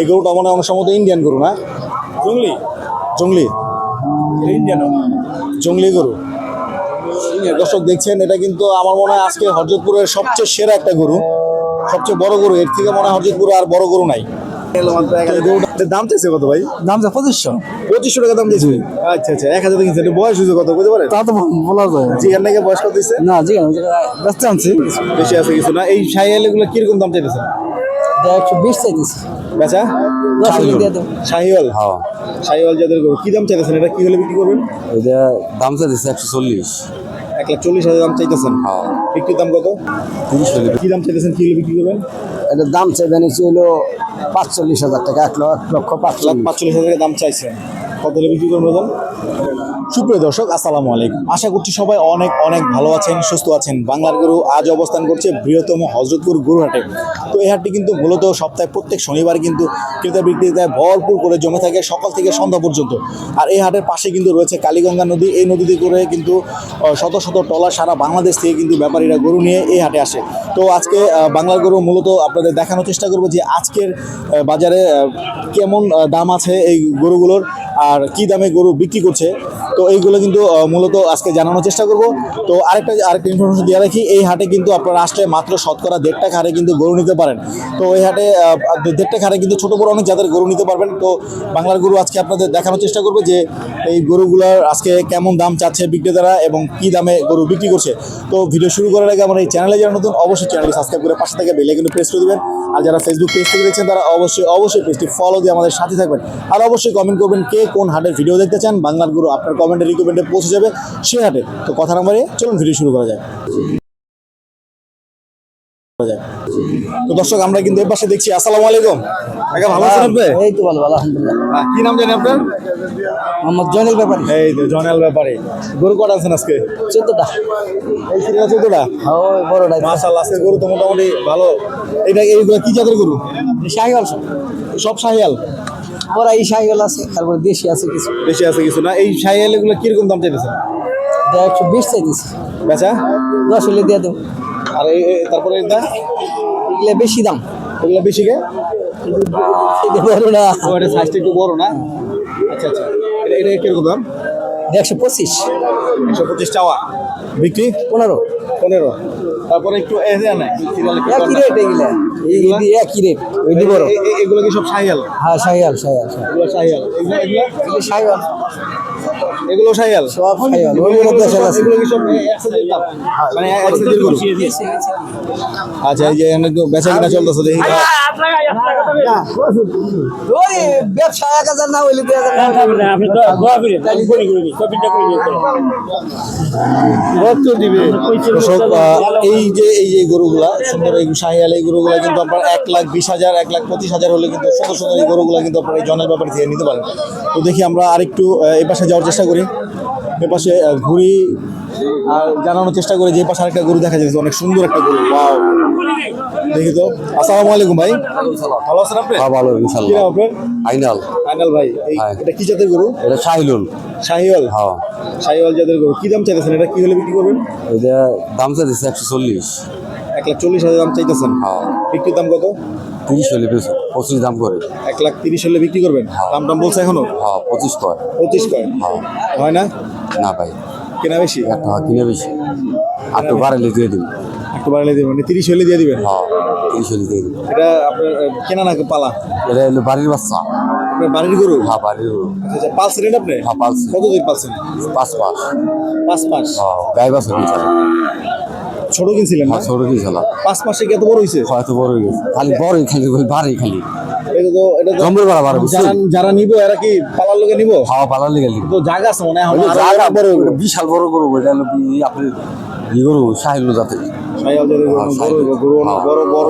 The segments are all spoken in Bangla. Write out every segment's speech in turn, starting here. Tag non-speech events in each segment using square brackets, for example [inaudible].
এই গরুটা মনে হয় অনেক সম্ভবত ইন্ডিয়ান গরু না? জঙ্গলি। জঙ্গলি? ইন্ডিয়ান জঙ্গলি গরু। দর্শক দেখছেন এটা কিন্তু আমার মনে হয় আজকে হরজতপুরের সবচেয়ে সেরা একটা গরু। সবচেয়ে বড় গরু এর থেকে মনে হয় হরজতপুরে আর বড় গরু নাই। দাম চাইছে কত ভাই? দাম পঁচিশশো। পঁচিশশো টাকা দাম দিয়েছে? আচ্ছা আচ্ছা এক হাজার কিনছে বয়স হয়েছে কত বুঝতে তা তো বলা যায়। জিগার নাকি বয়স কত দিচ্ছে না জি ব্যস্ত আনছি। বেশি আছে কিছু না। এই কীরকম দাম চাইতেছে? একশো বিশ চাইতেছি। বেচা? দশ হলে দিয়ে দেবো। শাহিওয়াল হ্যাঁ। শাহিওয়াল যাদের গরু কী দাম চাইতেছেন? এটা কী হলে বিক্রি করবেন? এটা দাম চাইছে একশো চল্লিশ। এক লাখ চল্লিশ হাজার দাম চাইতেছেন? হ্যাঁ। বিক্রির দাম কত? তিরিশ হলে কী দাম চাইতেছেন? কী হলে বিক্রি করবেন? এটার দাম চাইবেন হলো পাঁচচল্লিশ হাজার টাকা এক লক্ষ লক্ষ পাঁচ লাখ পাঁচচল্লিশ হাজার টাকা দাম চাইছেন। কত বিক্রি সুপ্রিয় দর্শক, আসসালামু আলাইকুম। আশা করছি সবাই অনেক অনেক ভালো আছেন, সুস্থ আছেন। বাংলার গরু আজ অবস্থান করছে বৃহত্তম হজরতপুর গরুহাটে। তো এই হাটটি কিন্তু মূলত সপ্তাহে প্রত্যেক শনিবার কিন্তু ক্রেতা বিক্রেতায় ভরপুর করে জমে থাকে সকাল থেকে সন্ধ্যা পর্যন্ত। আর এই হাটের পাশে কিন্তু রয়েছে কালীগঙ্গা নদী। এই নদীতে করে কিন্তু শত শত টলা সারা বাংলাদেশ থেকে কিন্তু ব্যাপারীরা গরু নিয়ে এই হাটে আসে। তো আজকে বাংলার গরু মূলত আপনাদের দেখানোর চেষ্টা করব যে আজকের বাজারে কেমন দাম আছে এই গরুগুলোর। আর কি দামে গরু বিক্রি করছে, তো এইগুলো কিন্তু মূলত আজকে জানানোর চেষ্টা করব। তো আরেকটা আরেকটা ইনফরমেশন দিয়ে রাখি, এই হাটে কিন্তু আপনারা আসলে মাত্র শতকরা দেড় টাকা হারে কিন্তু গরু নিতে পারেন। তো এই হাটে দেড় টাকা হারে কিন্তু ছোটো বড় অনেক যাদের গরু নিতে পারবেন। তো বাংলার গরু আজকে আপনাদের দেখানোর চেষ্টা করবে যে এই গরুগুলোর আজকে কেমন দাম চাচ্ছে বিক্রেতারা এবং কি দামে গরু বিক্রি করছে। তো ভিডিও শুরু করার আগে আমার এই চ্যানেলে যারা নতুন, অবশ্যই চ্যানেলটি সাবস্ক্রাইব করে পাশে থেকে বেলে কিন্তু প্রেস করে দেবেন। আর যারা ফেসবুক পেজ থেকে দেখছেন, তারা অবশ্যই অবশ্যই পেজটি ফলো দিয়ে আমাদের সাথে থাকবেন। আর অবশ্যই কমেন্ট করবেন কে কোন হাটের ভিডিও দেখতে চান বাংলার গুরু আপনার কমেন্টে রিকমেন্ডে পৌঁছে যাবে সে হাটে। তো কথা নাম্বারে চলুন ভিডিও শুরু করা যায় তো দর্শক আমরা কিন্তু এর পাশে দেখছি আসসালামু আলাইকুম। কাকা ভালো আছেন আপনি? এই তো ভালো আলহামদুলিল্লাহ। কি নাম জানি আপনার? মোহাম্মদ জয়নুল ব্যাপারী। এই তো জনাল ব্যাপারে। গরু কটা আছেন আজকে? চোদ্দটা। এই সিরিয়াল চোদ্দটা? ওই বড়টাই মাশাআল্লাহ আজকে গরু তো মোটামুটি ভালো। এটা এইগুলো কি জাতের গরু? শাহিওয়াল সব। শাহিয়াল ওরা এই শাহিওয়াল আছে তারপরে দেশি আছে কিছু। বেশি আছে কিছু না। এই শাহিয়াল এগুলো কীরকম দাম চাইতেছে একশো বিশ চাইতেছি। বেচা? দশ হলে দিয়ে দেবো। আর তারপরে এগুলো বেশি দাম। এগুলো বেশি না। সাইজটা একটু বড় না? আচ্ছা আচ্ছা। এটা এটা কীরকম দাম? একশো পঁচিশ। একশো পঁচিশ চাওয়া বিক্রি? পনেরো। পনেরো। তারপরে একটু একই রেট এগুলো। একই রেট ওই বড়। এগুলো কি সব শাহিয়াল হ্যাঁ শাহিয়াল শাহিয়াল। এগুলো এগুলো শাহিওয়াল সব আছে। এগুলো কি দাম? মানে আচ্ছা এই যে বেচা কিনা চলতেছে দেখি। এই যে এই যে গরুগুলা সুন্দর এই শাহিয়াল এই গরুগুলা কিন্তু আপনার এক লাখ বিশ হাজার এক লাখ পঁচিশ হাজার হলে কিন্তু সুন্দর সুন্দর এই গরুগুলা কিন্তু আপনার এই জনের ব্যাপারে থেকে নিতে পারেন তো দেখি আমরা আরেকটু এই পাশে যাওয়ার চেষ্টা করি। এ পাশে আহ, ঘুরি আর জানানোর চেষ্টা করি যে পাশে আরেকটা গরু দেখা যাচ্ছে অনেক সুন্দর একটা গরু। ওয়াও। দেখি তো। আসসালামু আলাইকুম ভাই। ভালো আছেন আপনি? হ্যাঁ ভালো ইনশাআল্লাহ কি আপনার? আইনাল আইনাল ভাই। হ্যাঁ। এটা কি জাতের গরু? এটা শাহিলুল শাহিওয়াল। হ্যাঁ। শাহিওয়াল জাতের গরু। কি দাম চাইতেছেন? এটা কি হলে বিক্রি করবেন? এটা দাম চাইছে একশো চল্লিশ। এক লাখ চল্লিশ হাজার দাম চাইতেছেন। হ্যাঁ। বিক্রির দাম কত? তিরিশ হলে বেশি পঁচিশ দাম করে এক লাখ তিরিশ হলে বিক্রি করবেন? দাম দাম বলছে এখনও? হ্যাঁ পঁচিশ কয় পঁচিশ কয় হ্যাঁ। হয় না? না ভাই। কেনা বেশি? একটা হয় কিনে বেশি। আর তো বাড়াইলে দিয়ে দিবি। একটু বাড়ালে দিবেন মানে তিরিশ হলে দিয়ে দিবেন? হ্যাঁ তিরিশ হলে দিয়ে দিবি। এটা আপনার কেনা না পালা? এটা হলো বাড়ির বাচ্চা। আপনার বাড়ির গরু? হ্যাঁ বাড়ির গরু। আচ্ছা আচ্ছা পালছেন এটা আপনি? হ্যাঁ পালছি। কত দিন পালছেন? পাঁচ পাঁচ পাঁচ মাস? হ্যাঁ গাই বাছর। কিনছিলাম ছোট কিনছিলেন না? হ্যাঁ ছোট কিনছিলাম। পাঁচ মাসে কি এত বড় হয়েছে? হয়তো বড় হয়ে গেছে। খালি বড়ই খালি বাড়ি খালি। এটা তো এটা তো জম্বের বাড়া বাড়া যারা যারা নিবো এরা কি পালার লোকে নিবো? তো জায়গা আছে মনে হয় জায়গা বড় বড় বিশাল বড় গরু এটা আপনি ই গরু সাহিল জাতে হ্যাঁ, বড় অনেক হ্যাঁ। বড় বড়।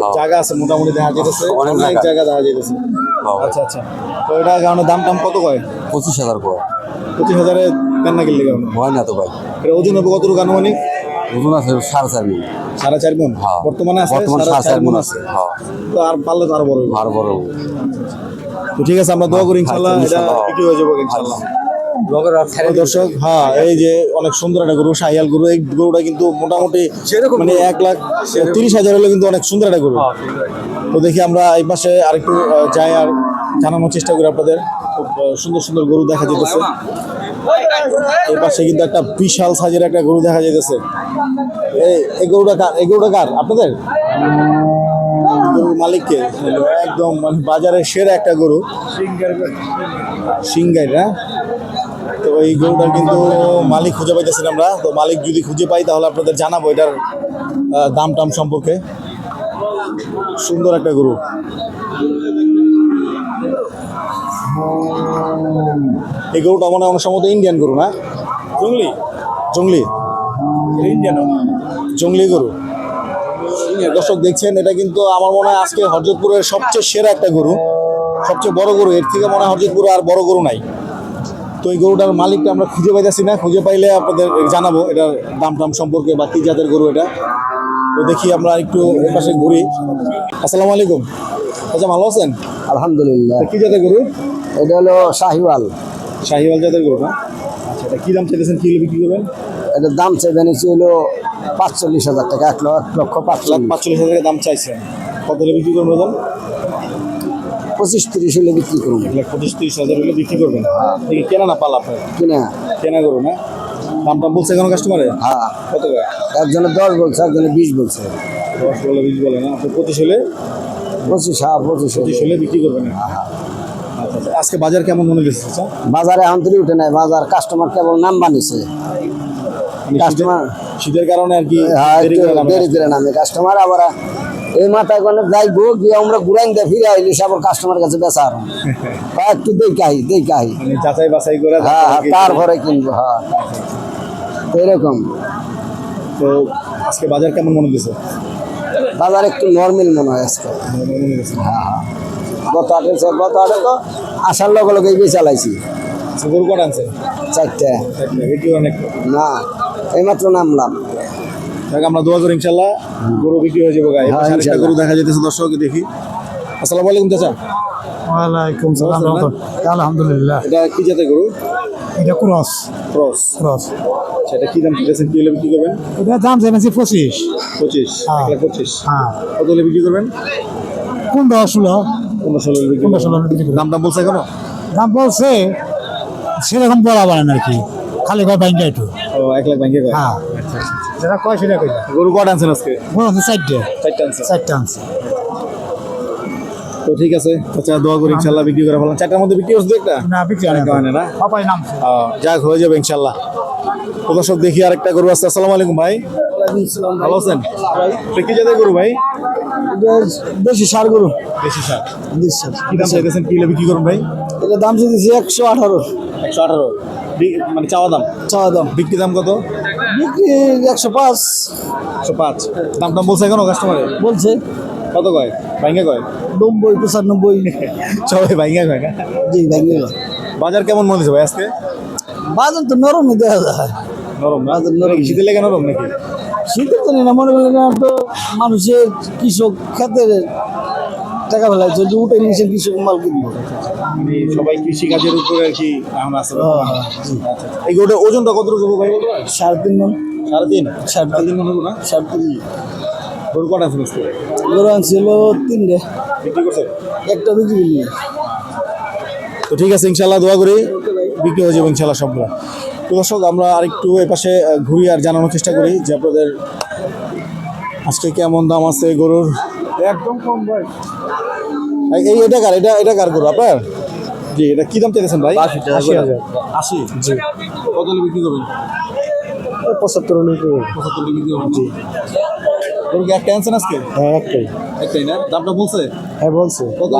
হ্যাঁ। জায়গা আছে মোটামুটি দেখা যেতেছে অনেক অনেক জায়গা। দেখা যেতেছে হ্যাঁ। আচ্ছা আচ্ছা। তো এটা কারণে দাম টাম কত কয়? পঁচিশ হাজার পঁচিশ হাজারে দেন না কিনলে হয় না তো ভাই। এটা ওজন হবে কতটুকু আনুমানিক? আছে সাড়ে চার সাড়ে চার হ্যাঁ। বর্তমানে আছে বর্তমানে সাড়ে চার আছে। হ্যাঁ। তো আর পারলে তো আরও বড়। আর বড় তো ঠিক আছে আমরা দোয়া করি ইনশাল্লাহ আচ্ছা, এটা বিক্রি হয়ে যাব ইনশাল্লাহ তো দর্শক হ্যাঁ এই যে অনেক সুন্দর একটা গরু শাহিয়াল গরু এই গরুটা কিন্তু মোটামুটি মানে এক লাখ তিরিশ হাজার হলে কিন্তু অনেক সুন্দর একটা গরু। তো দেখি আমরা এই পাশে আরেকটু যাই আর জানানোর চেষ্টা করি আপনাদের। খুব সুন্দর সুন্দর গরু দেখা যেতেছে। এই পাশে কিন্তু একটা বিশাল সাইজের একটা গরু দেখা যাইতেছে। এই গরুটা কার? এই গরুটা কার? আপনাদের? গরুর মালিককে। একদম মানে বাজারের সেরা একটা গরু। সিংগাই না তো এই গরুটার কিন্তু মালিক খুঁজে পাইতেছি আমরা। তো মালিক যদি খুঁজে পাই তাহলে আপনাদের জানাব এটার দাম টাম সম্পর্কে। সুন্দর একটা গরু। এই গরুটা মনে হয় অনেক সম্ভবত ইন্ডিয়ান গরু না? জঙ্গলি জঙ্গলি ইন্ডিয়ান জঙ্গলি গরু। দর্শক দেখছেন এটা কিন্তু আমার মনে হয় আজকে হরজতপুরের সবচেয়ে সেরা একটা গরু সবচেয়ে বড় গরু এর থেকে মনে হয় হরজতপুরে আর বড় গরু নাই। তো এই গরুটার মালিকটা আমরা খুঁজে পাইতেছি না খুঁজে পাইলে আপনাদের জানাব এটার দাম টাম সম্পর্কে বা কি জাতের গরু এটা। তো দেখি আমরা একটু পাশে ঘুরি। আসসালামু আলাইকুম। আচ্ছা ভালো আছেন? আলহামদুলিল্লাহ। কি জাতের গরু? এটা হলো শাহিওয়াল। শাহিওয়াল জাতের গরু না? আচ্ছা এটা কী দাম চাইতেছেন? কী বিক্রি করবেন? এটার দাম চাইবেন ছিল পাঁচচল্লিশ হাজার টাকা এক লক্ষ এক লক্ষ লাখ পাঁচচল্লিশ হাজার দাম চাইছেন। কত হলে বিক্রি করবেন দাম পঁচিশ তিরিশ হলে বিক্রি করুন। এক লাখ পঁচিশ তিরিশ হাজার হলে বিক্রি করবেন। দেখি কেনা না পাল আপনার? কিনা। কেনা গরু না? দাম টাম বলছে কোনো কাস্টমারে হ্যাঁ। কত একজনে দশ বলছে একজনে বিশ বলছে। দশ বলে বিশ বলে না? আপনি পঁচিশ হলে? পঁচিশ হ্যাঁ পঁচিশ হলে। পঁচিশ হলে বিক্রি করবেন। আচ্ছা আচ্ছা আজকে বাজার কেমন মনে গেছে বাজারে এখন উঠে নাই বাজার কাস্টমার কেবল নাম বানিয়েছে। মানে কাস্টমার শীতের- শীতের কারণে আর কি হ্যাঁ দেরি করে নামে কাস্টমার আবার এই মাথায় কোনো যাইবো গিয়ে আমরা ঘুরাইন দিয়ে ফিরে আইলি সে আবার কাস্টমার কাছে বেচা আর। [laughs] একটু দেখাই দেখাই মানে যাচাই বাছাই করে হ্যাঁ হ্যাঁ তারপরে কিনবো। হ্যাঁ। এরকম। তো আজকে বাজার কেমন মনে গেছে বাজার একটু নর্মাল মনে হয় আজকে। মনে গেছে গত আটে গত আটে তো আসার লগে লগে গিয়ে চালাইছি। গরু কটা আনছে চারটে। না এইমাত্র নামলাম। দেখ আমরা দোয়া করি ইনশাল্লাহ গরু বিক্রি হয়ে যাব গায়ে হ্যাঁ, গরু দেখা যেতেছে দর্শক দেখি। আসসালামু আলাইকুম চাচা। ওয়ালাইকুম সালাম আলহামদুলিল্লাহ। এটা কি জাতের গরু? এটা ক্রস। ক্রস। ক্রস। আচ্ছা কি দাম চাইতেছেন কি হলে বিক্রি করবেন? এটা দাম জেনেছি পঁচিশ। পঁচিশ হ্যাঁ। পঁচিশ। হ্যাঁ। কত হলে বিক্রি করবেন? পনেরো ষোলো। পনেরো ষোলো পনেরো ষোলো বিক্রি করব। দাম দাম বলছে এখনও? দাম বলছে সেরকম বলা বলে না আর কি। খালি কয় ব্যাংকে একটু। ও এক লাখ ব্যাংকে হ্যাঁ। যেটা কয় সেটা কই গরু কটা আনছেন আজকে? আছে চারটে। চারটা আনছেন চারটে আনছে। তো ঠিক আছে চাচা দোয়া করি ইনশাল্লাহ বিক্রি করে ফেলাম চারটার মধ্যে বিক্রি হচ্ছে একটা? না বিক্রি হয় না? পাপাই নামছে। আহ, যাক হয়ে যাবে ইনশাল্লাহ। তো দর্শক দেখি আরেকটা গরু আছে। আসসালামু আলাইকুম ভাই। ভালো আছেন? কি জাতের গরু ভাই? বেশি সার গরু। দেশি সার। দেশি সার। কি দাম চাইতেছেন? কি বিক্রি করুন ভাই? এটা দাম চাইতেছি একশো আঠারো। একশো আঠারো। মানে চাওয়া দাম? চাওয়া দাম। বিক্রি দাম কত? বিক্রি একশো পাঁচ। একশো পাঁচ। দাম টাম বলছে কাস্টমারে বলছে। কত কয়? ভাইঙ্গা কয়? নব্বই পঁচানব্বই। সবাই ভাইঙ্গা কয় না? জি ভেঙে বাজার কেমন মনে হচ্ছে ভাই আজকে? বাজার তো নরমই দেখা যায়। নরম বাজার নরম। শীতের লেগে নরম নাকি? তো না মনে করলেন তো মানুষের কৃষক খেতের টাকা ফেলাই চলছে উঠে নিয়েছে কৃষক মাল কিনবো। মানে সবাই কৃষি কাজের উপরে আর কি হ্যাঁ, হ্যাঁ, আচ্ছা। এই গরুটা ওজনটা কত রকম ভাই? সাড়ে তিন মন। সাড়ে তিন? সাড়ে তিন। মনে না? সাড়ে তিন। গরু কটা আজকে? গরু আনছিল তিনটে। বিক্রি করছে? একটা বিক্রি করলি। তো ঠিক আছে ইনশাল্লাহ দোয়া করি বিক্রি হয়ে যাবে ইনশাল্লাহ সবগুলো দর্শক আমরা আরেকটু এই পাশে ঘুরি আর জানানোর চেষ্টা করি যে আপনাদের আজকে কেমন দাম আছে গরুর? একদম কম ভাই। এই এটা কার? এটা এটা কার গরু আপনার? জি এটা কি দাম চাইতেছেন ভাই? আশি টাকা আশি জি। কত বিক্রি করবেন? পঁচাত্তর পঁচাত্তর বিক্রি করবেন। জি। গরু কি একটা আনছেন আজকে? হ্যাঁ একটাই। একটাই না? দামটা বলছে? হ্যাঁ বলছে। কত?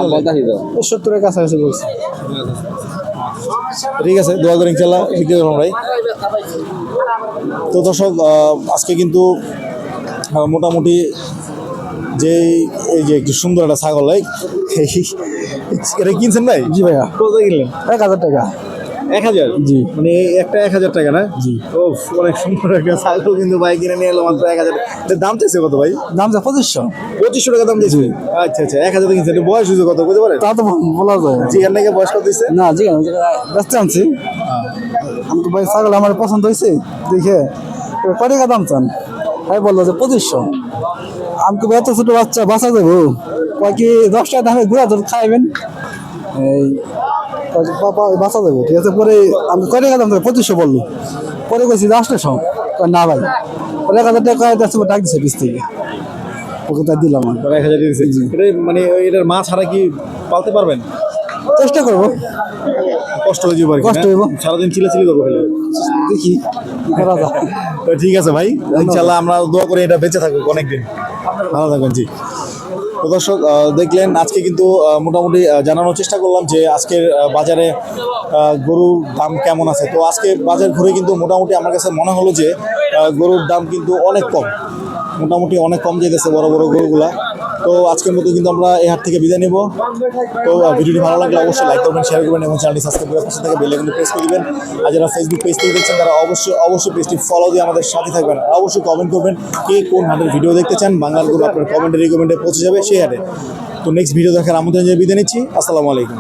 সত্তরের কাছাকাছি বলছে। ঠিক আছে দোয়া করে ইনশাল্লাহ শিখতে ভাই। তো দর্শক আহ, আজকে কিন্তু মোটামুটি যে এই যে একটু সুন্দর একটা ছাগল এই এই- এটা কিনছেন ভাই? জি ভাইয়া। কত কিনলেন? এক হাজার টাকা। এক হাজার? জি। মানে একটা এক হাজার টাকা না? জি। ও অনেক সুন্দর একটা ছাগল কিন্তু ভাই কিনে নিয়ে এলো মাত্র এক হাজার। দাম চাইছে কত ভাই? দাম যা পঁচিশশো। পঁচিশশো টাকা দাম দিয়েছে? আচ্ছা আচ্ছা এক হাজার কিনছে। বয়স হয়েছে কত বুঝতে পারেন? তা তো বলা যায় জিগার নাকি বয়স কত দিচ্ছে না জি ব্যস্ত আনছি আমি তো ভাই ছাগল আমার পছন্দ হয়েছে দেখে। এবার কয় টাকা দাম চান? ভাই বলল যে পঁচিশশো। আমি এত ছোট বাচ্চা বাঁচা যাব কয় কি দশ দামে ঘুরা ধর খাইবেন? এই বাঁচা যাব ঠিক আছে? পরে আমি কয় টাকা দাম পঁচিশশো বলল। পরে কইছি আসলে সব না ভাই। পরে এক হাজার টাকা ডাক দিছে পিস থেকে ওকে তাই দিলাম এক হাজার মানে এটার মা ছাড়া কি পালতে পারবেন? চেষ্টা করব। কষ্ট হয়ে যাবে কষ্ট? হইবো। সারাদিন চিলাচিলি করব খালি। দেখি তো ঠিক আছে ভাই ইনশাল্লাহ আমরা দোয়া করে এটা বেঁচে থাকুক অনেকদিন। ভালো থাকবেন জি। তো দর্শক দেখলেন, আজকে কিন্তু মোটামুটি জানানোর চেষ্টা করলাম যে আজকের বাজারে গরুর দাম কেমন আছে। তো আজকে বাজার ঘুরে কিন্তু মোটামুটি আমার কাছে মনে হলো যে গরুর দাম কিন্তু অনেক কম। মোটামুটি অনেক কম যেতেছে বড় বড় গরুগুলা। তো আজকের মতো কিন্তু আমরা এই হাট থেকে বিদায় নিব। তো ভিডিওটি ভালো লাগলে অবশ্যই লাইক করবেন শেয়ার করবেন এবং চ্যানেলটি সাবস্ক্রাইব করে পাশে থেকে বেল প্রেস করে দিবেন। আর যারা ফেসবুক পেজ থেকে দেখছেন, তারা অবশ্যই অবশ্যই পেজটি ফলো দিয়ে আমাদের সাথে থাকবেন। আর অবশ্যই কমেন্ট করবেন কে কোন হাটের ভিডিও দেখতে চান। বাংলার গ্রুপ আপনার কমেন্টে রিকমেন্টে পৌঁছে যাবে সেই হাটে। তো নেক্সট ভিডিও দেখার আমন্ত্রণ জানিয়ে বিদায় নিচ্ছি। আসসালামু আলাইকুম।